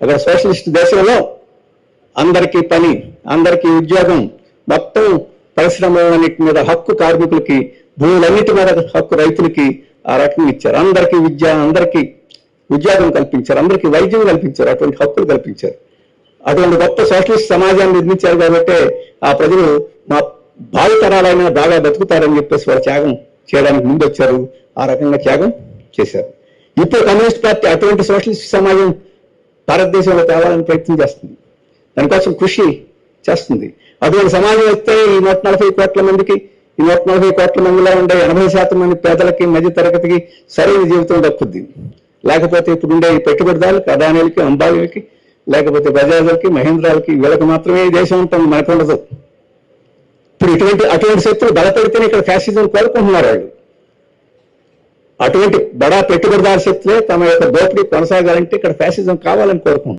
అక్కడ సోషలిస్ట్ దేశంలో అందరికీ పని అందరికీ ఉద్యోగం మొత్తం పరిశ్రమలన్నిటి మీద హక్కు కార్మికులకి భూములన్నిటి మీద హక్కు రైతులకి ఆ రకంగా ఇచ్చారు. అందరికీ విద్య అందరికీ ఉద్యోగం కల్పించారు. అందరికీ వైద్యం కల్పించారు. అటువంటి హక్కులు కల్పించారు. అటువంటి గొప్ప సోషలిస్ట్ సమాజాన్ని నిర్మించారు కాబట్టి ఆ ప్రజలు మా భావితరాలైనా బాగా బతుకుతారని చెప్పేసి వారు త్యాగం చేయడానికి ముందు వచ్చారు ఆ రకంగా త్యాగం చేశారు. ఇప్పుడు కమ్యూనిస్ట్ పార్టీ అటువంటి సోషలిస్ట్ సమాజం భారతదేశంలో తేవాలని ప్రయత్నం చేస్తుంది. దానికోసం కృషి చేస్తుంది. అటువంటి సమాజం వస్తే ఈ నూట నలభై కోట్ల మందికి ఈ నూట నలభై కోట్ల మందిలో ఉండే ఎనభై శాతం మంది పేదలకి మధ్య తరగతికి సరైన జీవితం దక్కుద్ది. లేకపోతే ఇప్పుడు ఉండే ఈ పెట్టుబడిదారులకి అదానీలకి అంబానీలకి లేకపోతే బజాజులకి మహేంద్రాలకి వీళ్ళకి మాత్రమే దేశం ఉంటుంది మనకు ఉండదు ఇప్పుడు ఇటువంటి అటువంటి శక్తులు బలపడితేనే ఇక్కడ ఫ్యాసిజం కోరుకుంటున్నారు వాళ్ళు. అటువంటి బడా పెట్టుబడిదారు శక్తులే తమ యొక్క దోపిడీ కొనసాగాలంటే ఇక్కడ ఫ్యాసిజం కావాలని కోరుకుంటున్నాం.